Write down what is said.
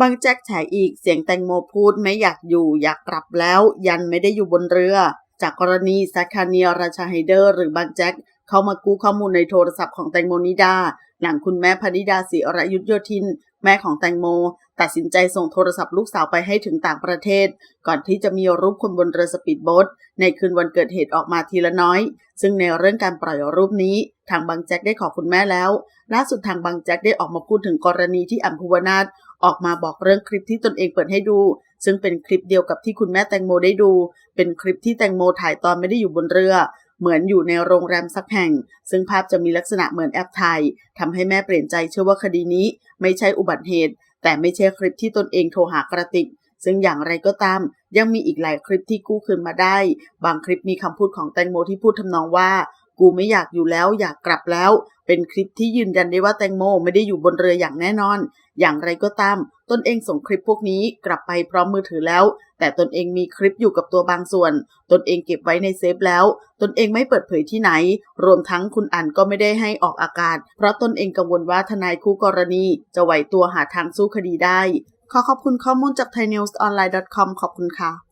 บางแจ็คแฉอีกเสียงแตงโมพูดไม่อยากอยู่อยากกลับแล้ว ยันไม่ได้อยู่บนเรือ จากกรณีซัคาเนียราชาไฮเดอร์หรือบางแจ็คเข้ามากู้ข้อมูลในโทรศัพท์ของแตงโมนิดา หลังคุณแม่พนิดาศิรยุทธโยธิน แม่ของแตงโม ตัดสินใจส่งโทรศัพท์ลูกสาวไปให้ถึงต่างประเทศ ก่อนที่จะมีรูปคนบนเรือสปีดโบ๊ทในคืนวันเกิดเหตุออกมาทีละน้อย ซึ่งในเรื่องการปล่อยรูปนี้ ทางบางแจ็คได้ขอคุณแม่แล้ว ล่าสุดทางบางแจ็คได้ออกมาพูดถึงกรณีที่อัมพูวนาถ ออกมาบอกเรื่องคลิปที่ตนเองเปิดให้ดู ซึ่งเป็นคลิปเดียวกับที่คุณแม่แตงโมได้ดู เป็นคลิปที่แตงโมถ่ายตอนไม่ได้อยู่บนเรือ เหมือนอยู่ในโรงแรมสักแห่ง ซึ่งภาพจะมีลักษณะเหมือนแอปถ่ายทำให้แม่เปลี่ยนใจเชื่อว่าคดีนี้ ไม่ใช่อุบัติเหตุ แต่ไม่ใช่คลิปที่ตนเองโทรหากระติกซึ่งอย่างไรก็ตาม ยังมีอีกหลายคลิปที่กู้คืนมาได้ บางคลิปมีคำพูดของแตงโมที่พูดทำนองว่า กูไม่อยากอยู่แล้วอยากกลับแล้ว เป็นคลิปที่ยืนยันได้ว่าแตงโมไม่ได้อยู่บนเรืออย่างแน่นอน อย่างไรก็ตาม ตนเองส่งคลิปพวกนี้กลับไปพร้อมมือถือแล้ว แต่ตนเองมีคลิปอยู่กับตัวบางส่วน ตนเองเก็บไว้ในเซฟแล้ว ตนเองไม่เปิดเผยที่ไหน รวมทั้งคุณอันก็ไม่ได้ให้ออกอากาศ เพราะตนเองกังวลว่าทนายคู่กรณี จะไหวตัวหาทางสู้คดีได้ ขอขอบคุณข้อมูลจาก thainewsonline.com ขอบคุณค่ะ